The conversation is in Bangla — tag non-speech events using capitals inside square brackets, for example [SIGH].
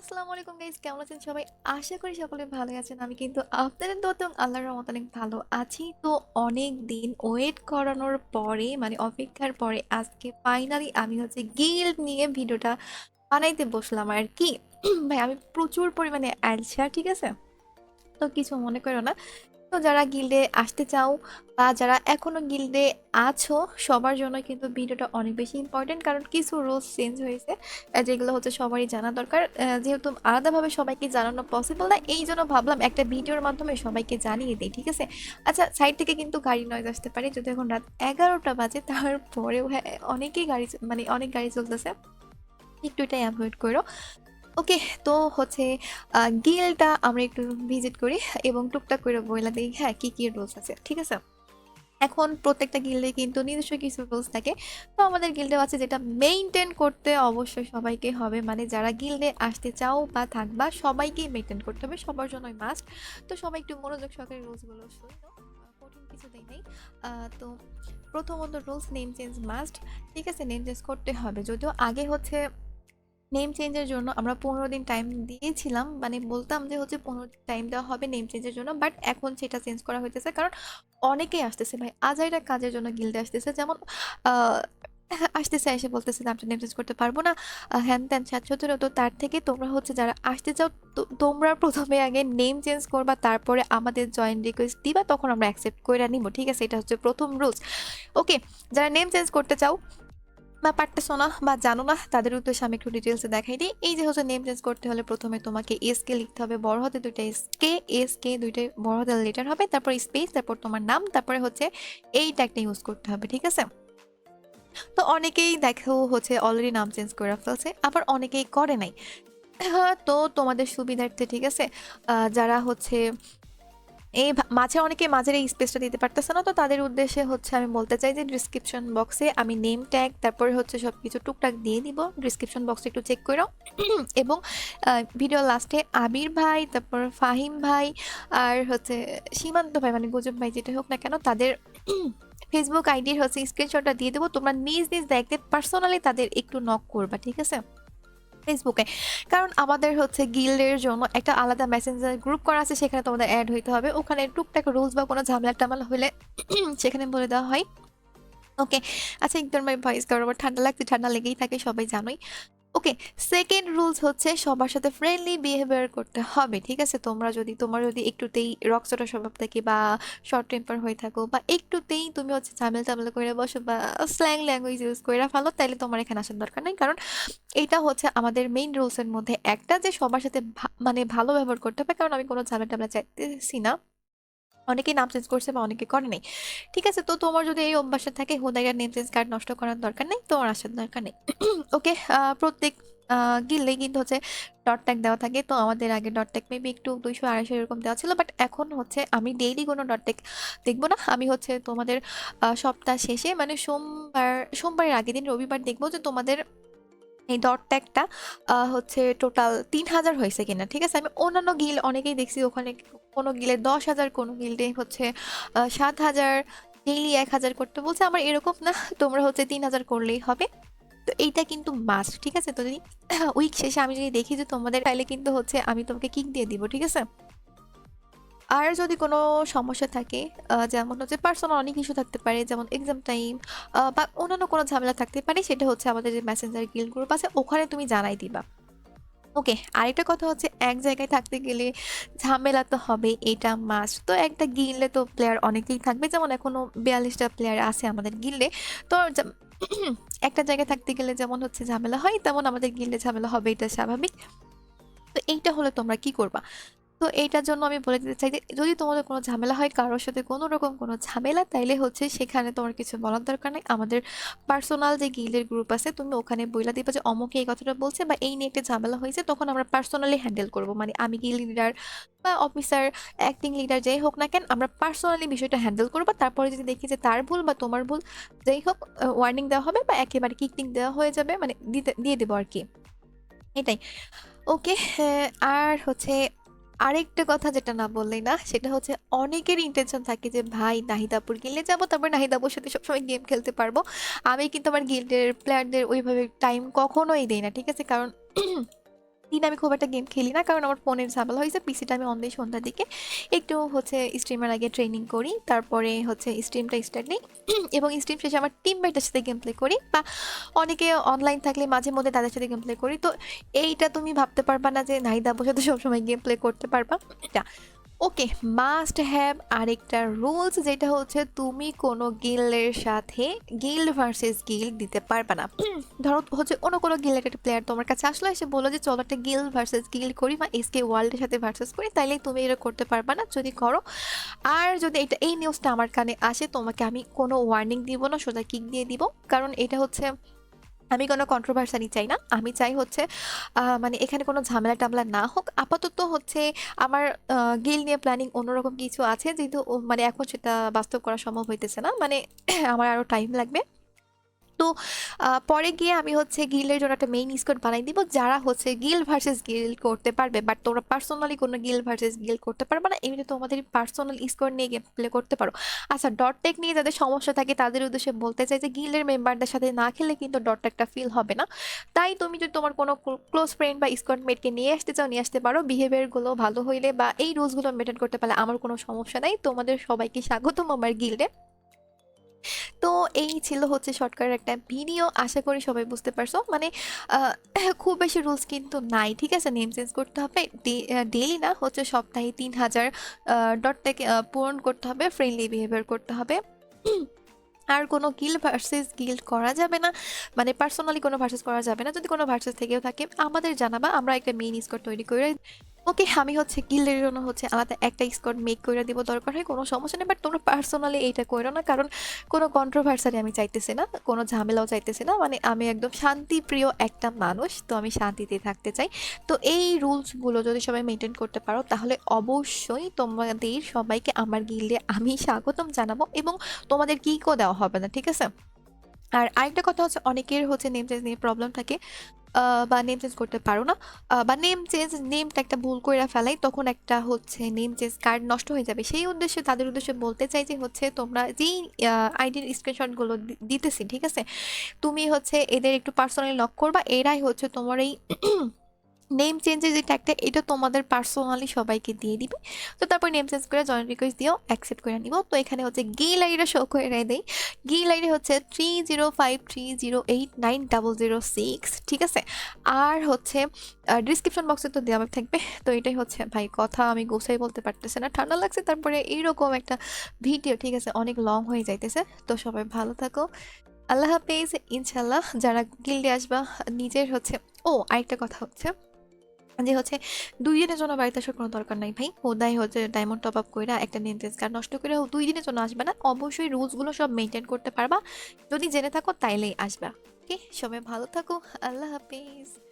আসসালামু আলাইকুম গাইস কেমন আছেন সবাই? আশা করি সকলে ভালো আছেন। আমি কিন্তু আপনাদের দোতং আল্লাহর রহমত অনেক ভালো আছি। তো অনেক দিন ওয়েট করানোর পরে মানে অপেক্ষার পরে আজকে ফাইনালি আমি হচ্ছে গিল্ড নিয়ে ভিডিওটা বানাইতে বসলাম আর কি ভাই, আমি প্রচুর পরিমাণে অ্যালসার ঠিক আছে? তো কিছু মনে করো না। তো যারা গিল্ডে আসতে চাও বা যারা এখনও গিল্ডে আছো, সবার জন্য কিন্তু ভিডিওটা অনেক বেশি ইম্পর্টেন্ট কারণ কিছু রুলস চেঞ্জ হয়েছে যেগুলো হচ্ছে সবারই জানা দরকার। যেহেতু আলাদাভাবে সবাইকে জানানো পসিবল না, এই জন্য ভাবলাম একটা ভিডিওর মাধ্যমে সবাইকে জানিয়ে দিই, ঠিক আছে? আচ্ছা সাইড থেকে কিন্তু গাড়ি নয়েজ আসতে পারে, যদি এখন রাত এগারোটা বাজে, তারপরেও হ্যাঁ অনেকেই গাড়ি মানে অনেক গাড়ি চলতেছে। একটু এটাই অ্যাভয়েড করো। ওকে, তো হচ্ছে গিলটা আমরা একটু ভিজিট করি এবং টুকটাক করে বইলা দিই হ্যাঁ কী কী রুলস আছে, ঠিক আছে? এখন প্রত্যেকটা গিল্ডে কিন্তু নিজস্ব কিছু রুলস থাকে। তো আমাদের গিল্ডে আছে যেটা মেনটেন করতে অবশ্যই সবাইকে হবে মানে যারা গিল্ডে আসতে চাও বা থাকবা সবাইকেই মেনটেন করতে হবে, সবার জন্যই মাস্ট তো সবাই একটু মনোযোগ সহকারে রুলসগুলো শুনো কঠিন কিছু নেই। তো প্রথমত রুলস নেম চেঞ্জ মাস্ট ঠিক আছে? নেম চেঞ্জ করতে হবে, যদিও আগে হচ্ছে নেম চেঞ্জের জন্য আমরা পনেরো দিন টাইম দিয়েছিলাম। মানে বলতাম যে হচ্ছে পনেরো দিন টাইম দেওয়া হবে নেম চেঞ্জের জন্য বাট এখন সেটা চেঞ্জ করা হইতেছে। কারণ অনেকেই আসতেছে ভাই আজ আজাইরা কাজের জন্য গিল্ডে আসতেছে। যেমন আসতেছে, এসে বলতেছে যে আমরা নেম চেঞ্জ করতে পারব না। হ্যান ত্যান সাতশো তো তার থেকে তোমরা হচ্ছে যারা আসতে চাও তোমরা প্রথমে আগে নেম চেঞ্জ করবা, তারপরে আমাদের জয়েন রিকোয়েস্ট দিবা, তখন আমরা অ্যাকসেপ্ট করে নিব ঠিক আছে, এটা হচ্ছে প্রথম রুলস ওকে যারা নেম চেঞ্জ করতে চাও বা পারতেছো না বা জানো না তাদের উদ্দেশ্যে আমি একটু ডিটেলসে দেখাই দিই। এই যে হচ্ছে নেম চেঞ্জ করতে হলে প্রথমে তোমাকে এস কে লিখতে হবে বড় হাতে দুইটা এস কে এস কে দুইটাই বড় হাতের লেটার হবে তারপর স্পেস তারপর তোমার নাম তারপরে হচ্ছে এই ট্যাগটা ইউজ করতে হবে ঠিক আছে? তো অনেকেই দেখো হচ্ছে অলরেডি নাম চেঞ্জ করে ফেলছে আবার অনেকেই করে নাই। হ্যাঁ, তো তোমাদের সুবিধার্থে ঠিক আছে? যারা হচ্ছে এই মাঝে অনেকে মাঝের এই স্পেসটা দিতে পারতেছে না, তো তাদের উদ্দেশ্যে হচ্ছে আমি বলতে চাই যে ডিসক্রিপশন বক্সে আমি নেম ট্যাগ তারপরে হচ্ছে সব কিছু টুকটাক দিয়ে দিব। ডিসক্রিপশন বক্সে একটু চেক করো। [CLEARS THROAT] এবং ভিডিও লাস্টে আবির ভাই, তারপর ফাহিম ভাই, আর হচ্ছে সীমান্ত ভাই মানে গুজব ভাই যেটা হোক না কেন, তাদের [CLEARS THROAT] ফেসবুক আইডির হচ্ছে স্ক্রিনশটটা দিয়ে দেবো। তোমরা নিজ নিজ দেখতে পার্সোনালি তাদের একটু নক করবা, ঠিক আছে? ফেসবুকে কারণ আমাদের হচ্ছে গিল্ডের জন্য একটা আলাদা মেসেঞ্জার গ্রুপ করা আছে, সেখানে তোমাদের অ্যাড হইতে হবে। ওখানে টুকটাক রুলস বা কোনো ঝামেলা টামেলা হলে [CLEARS THROAT] সেখানে বলে দেওয়া হয়। ওকে আচ্ছা একদম ভাই ভয়েস কারণ আবার ঠান্ডা লাগছে, ঠান্ডা লেগেই থাকে, সবাই জানোই। ওকে সেকেন্ড রুলস হচ্ছে সবার সাথে ফ্রেন্ডলি বিহেভিয়ার করতে হবে, ঠিক আছে? তোমরা যদি, তোমার যদি একটুতেই রক্সটা স্বভাব থাকে বা শর্ট টেম্পার হয়ে থাকো বা একটুতেই তুমি হচ্ছে ঝামেলা টামেলা করে বসো বা স্ল্যাং ল্যাঙ্গুয়েজ ইউজ করে ফেলো, তাহলে তোমার এখানে আসার দরকার নেই। কারণ এটা হচ্ছে আমাদের মেইন রুলসের মধ্যে একটা যে সবার সাথে মানে ভালো ব্যবহার করতে হবে, কারণ আমি কোনো ঝামেলা টামেলা চাইতেছি না। অনেকেই নাম চেঞ্জ করছে বা অনেকে করে নাই। ঠিক আছে, তো তোমার যদি এই অভ্যাসটা থাকে, হোদাইয়ার নেম চেঞ্জ কার্ড নষ্ট করার দরকার নেই, তোমার আসার দরকার নেই। [CLEARS THROAT] ওকে প্রত্যেক গিলে কিন্তু হচ্ছে ডট ট্যাগ দেওয়া থাকে। তো আমাদের আগে ডট ট্যাগ মেবি একটু দুইশো আড়াইশো এরকম দেওয়া ছিল বাট এখন হচ্ছে আমি ডেইলি কোনো ডট ট্যাগ দেখব না। আমি হচ্ছে তোমাদের সপ্তাহ শেষে মানে সোমবার, সোমবারের আগের দিন রবিবার দেখব যে তোমাদের এই ডট ট্যাগটা হচ্ছে টোটাল তিন হাজার হয়েছে কিনা, ঠিক আছে? আমি অন্যান্য গিল অনেকেই দেখছি ওখানে কোনো গিলে দশ হাজার কোনো গিল্ডে হচ্ছে সাত হাজার ডেইলি এক হাজার করতে বলছে। আমার এরকম না, তোমরা হচ্ছে তিন হাজার করলেই হবে। তো এইটা কিন্তু মাস্ট ঠিক আছে? তো যদি উইক শেষে আমি যদি দেখি যে তোমাদের তাইলে কিন্তু হচ্ছে আমি তোমাকে কিক দিয়ে দিব, ঠিক আছে? আর যদি কোনো সমস্যা থাকে যেমন হচ্ছে পার্সোনাল অনেক ইস্যু থাকতে পারে, যেমন এক্সাম টাইম বা অন্যান্য কোনো ঝামেলা থাকতে পারে, সেটা হচ্ছে আমাদের যে মেসেঞ্জার গিল গ্রুপ আছে, ওখানে তুমি জানাই দিবা। ওকে আরেকটা কথা হচ্ছে এক জায়গায় থাকতে গেলে ঝামেলা তো হবে, এটা মাস্ট তো একটা গিল্ডে তো প্লেয়ার অনেকেই থাকবে, যেমন এখনও বিয়াল্লিশটা প্লেয়ার আছে আমাদের গিল্ডে তো [CLEARS THROAT] একটা জায়গায় থাকতে গেলে যেমন হচ্ছে ঝামেলা হয়, তেমন আমাদের গিল্ডে ঝামেলা হবে, এটা স্বাভাবিক। তো এইটা হলে তোমরা কি করবা? তো এইটার জন্য আমি বলে দিতে চাই যে, যদি তোমাদের কোনো ঝামেলা হয় কারোর সাথে কোনো রকম কোনো ঝামেলা, তাইলে হচ্ছে সেখানে তোমার কিছু বলার দরকার নেই। আমাদের পার্সোনাল যে গিল্ডের গ্রুপ আছে, তুমি ওখানে বইলা দিবা যে, অমুকে এই কথাটা বলছে বা এই নিয়ে একটা ঝামেলা হয়েছে, তখন আমরা পার্সোনালি হ্যান্ডেল করব। মানে আমি গিল্ড লিডার বা অফিসার, অ্যাক্টিং লিডার যাই হোক না কেন, আমরা পার্সোনালি বিষয়টা হ্যান্ডেল করব। তারপরে যদি দেখি যে তার ভুল বা তোমার ভুল, যাই হোক ওয়ার্নিং দেওয়া হবে বা একেবারে কিকিং দেওয়া হয়ে যাবে মানে দিতে, দিয়ে দেবো আর কি। এটাই। ওকে আর হচ্ছে আরেকটা কথা যেটা না বললেই না, সেটা হচ্ছে অনেকের ইন্টেনশন থাকে যে, ভাই নাহিদাপুর গিলে যাব, তারপর নাহিদাপুর সাথে সবসময় গেম খেলতে পারব। আমি কিন্তু আমার গিল্ডের প্লেয়ারদের ওইভাবে টাইম কখনোই দেই না, ঠিক আছে? কারণ দিন আমি খুব একটা গেম খেলি না, কারণ আমার ফোনের ঝামেলা হয়েছে। পিসিটা আমি অন্ধে সন্ধ্যার দিকে। একটু হচ্ছে স্ট্রিমের আগে ট্রেনিং করি, তারপরে হচ্ছে স্ট্রিমটা স্টার্ট নিই। এবং স্ট্রিম শেষে আমার টিম মেটের সাথে গেম প্লে করি বা অনেকে অনলাইন থাকলে মাঝে মধ্যে তাদের সাথে গেম প্লে করি। তো এইটা তুমি ভাবতে পারবা না যে, নাহিদা বসে তো সবসময় গেম প্লে করতে পারবা। [CLEARS THROAT] এটা ওকে মাস্ট হ্যাভ আরেকটা রুলস যেটা হচ্ছে তুমি কোনো গিল্ডের সাথে গিল্ড ভার্সেস গিল্ড দিতে পারবে না। [CLEARS THROAT] ধরো হচ্ছে অন্য কোনো গিল্ডের একটা প্লেয়ার তোমার কাছে আসলো, এসে বলল যে চলো একটা গিল্ড ভার্সেস গিল্ড করি বা এসকে ওয়ার্ল্ডের সাথে ভার্সেস করি, তাইলে তুমি এটা করতে পারবে না যদি করো। আর যদি এটা এই নিউজটা আমার কানে আসে, তোমাকে আমি কোনো ওয়ার্নিং দিব না, সোজা কিক দিয়ে দিব। কারণ এটা হচ্ছে আমি কোনো কন্ট্রোভার্সানি চাই না। আমি চাই হচ্ছে মানে এখানে কোনো ঝামেলা টামলা না হোক। আপাতত হচ্ছে আমার গিল নিয়ে প্ল্যানিং অন্যরকম কিছু আছে, যেহেতু মানে এখন সেটা বাস্তব করা সম্ভব হইতেছে না। মানে [CLEARS THROAT] আমার আরও টাইম লাগবে। তো পরে গিয়ে আমি হচ্ছে গিল্ডের জন্য একটা মেইন স্কোয়াড বানাই দিব, যারা হচ্ছে গিল ভার্সেস গিল করতে পারবে বাট তোমরা পার্সোনালি কোনো গিল ভার্সেস গিল করতে পারবে না এমনি তোমাদের পার্সোনাল স্কোয়াড নিয়ে গেম প্লে করতে পারো। আচ্ছা ডট টেক নিয়ে যাদের সমস্যা থাকে, তাদের উদ্দেশ্যে বলতে চাই যে গিল্ডের মেম্বারদের সাথে না খেলে কিন্তু ডট টেকটা ফিল হবে না। তাই তুমি যদি তোমার কোনো ক্লোজ ফ্রেন্ড বা স্কোয়াড মেটকে নিয়ে আসতে চাও, নিয়ে আসতে পারো। বিহেভিয়ারগুলো ভালো হইলে বা এই রুলসগুলো মেনটেন করতে পারলে আমার কোনো সমস্যা নাই। তোমাদের সবাইকে স্বাগতম আমার গিল্ডে তো এই ছিল হচ্ছে শর্টকাটের একটা ভিডিও, আশা করি সবাই বুঝতে পারছ। মানে [CLEARS THROAT] খুব বেশি রুলস কিন্তু নাই, ঠিক আছে? নেম চেঞ্জ করতে হবে ডেলি না, হচ্ছে সপ্তাহে তিন হাজার ডট থেকে পূরণ করতে হবে ফ্রেন্ডলি বিহেভিয়ার করতে হবে। [CLEARS THROAT] আর কোনো গিল ভার্সেস গিল্ড করা যাবে না মানে পার্সোনালি কোনো ভার্সেস করা যাবে না। যদি কোনো ভার্সেস থেকেও থাকে, আমাদের জানাবা, আমরা একটা মেইন স্কোর তৈরি করে ওকে, আমি হচ্ছে গিল্ডের জন্য হচ্ছে আলাদা একটা স্কোর মেক করে দিব, দরকার হয় কোনো সমস্যা নেই বাট তোমরা পার্সোনালি এইটা করো না, কারণ কোনো কন্ট্রোভার্সারি আমি চাইতেছি না, কোনো ঝামেলাও চাইতেছি না মানে আমি একদম শান্তিপ্রিয় একটা মানুষ, তো আমি শান্তিতে থাকতে চাই। তো এই রুলসগুলো যদি সবাই মেনটেন করতে পারো, তাহলে অবশ্যই তোমাদের সবাইকে আমার গিল্ডে আমি স্বাগতম জানাব এবং তোমাদের কিকও দেওয়া হবে না, ঠিক আছে? আর আরেকটা কথা হচ্ছে, অনেকের হচ্ছে নেম চেঞ্জ নিয়ে প্রবলেম থাকে বা নেম চেঞ্জ করতে পারো না। বা নেম চেঞ্জ নেমটা একটা ভুল করে ফেলাই, তখন একটা হচ্ছে নেম চেঞ্জ কার্ড নষ্ট হয়ে যাবে। সেই উদ্দেশ্যে, তাদের উদ্দেশ্যে বলতে চাই যে হচ্ছে, তোমরা যেই আইডির স্ক্রিনশটগুলো দিতেছি, ঠিক আছে? তুমি হচ্ছে এদের একটু পার্সোনালি লক করবা, এরাই হচ্ছে তোমার এই নেম চেঞ্জের যে ট্যাগটা এটা তোমাদের পার্সোনালি সবাইকে দিয়ে দিবে। তো তারপর নেম চেঞ্জ করে জয়েন্ট রিকোয়েস্ট দিয়েও অ্যাকসেপ্ট করে নিব। তো এখানে হচ্ছে গিল আইডিটা শো করে দেয়। গিল আইডি হচ্ছে three zero five three zero eight nine double zero six ঠিক আছে? আর হচ্ছে ডিসক্রিপশন বক্সে তো দেওয়া থাকবে। তো এটাই হচ্ছে, ভাই, কথা আমি গোসাই বলতে পারতেছে না। ঠান্ডা লাগছে, তারপরে এইরকম একটা ভিডিও ঠিক আছে? অনেক লং হয়ে যাইতেছে। তো সবাই ভালো থাকো। আল্লাহ হাফেজ। ইনশাল্লাহ যারা গিল্ডে আসবা, নিজের হচ্ছে, ও, আরেকটা কথা হচ্ছে। যে হচ্ছে দুই দিনের জন্য বাড়িতে আসার কোনো দরকার নাই ভাই। ওদাই হচ্ছে ডায়মন্ড টপ আপ করে একটা নেন্টেন্স কার্ড নষ্ট করে দুই দিনের জন্য আসবে না, অবশ্যই রুলসগুলো সব মেনটেন করতে পারবা। যদি জেনে থাকো তাইলেই আসবা। ওকে সবাই ভালো থাকো, আল্লাহ হাফিজ।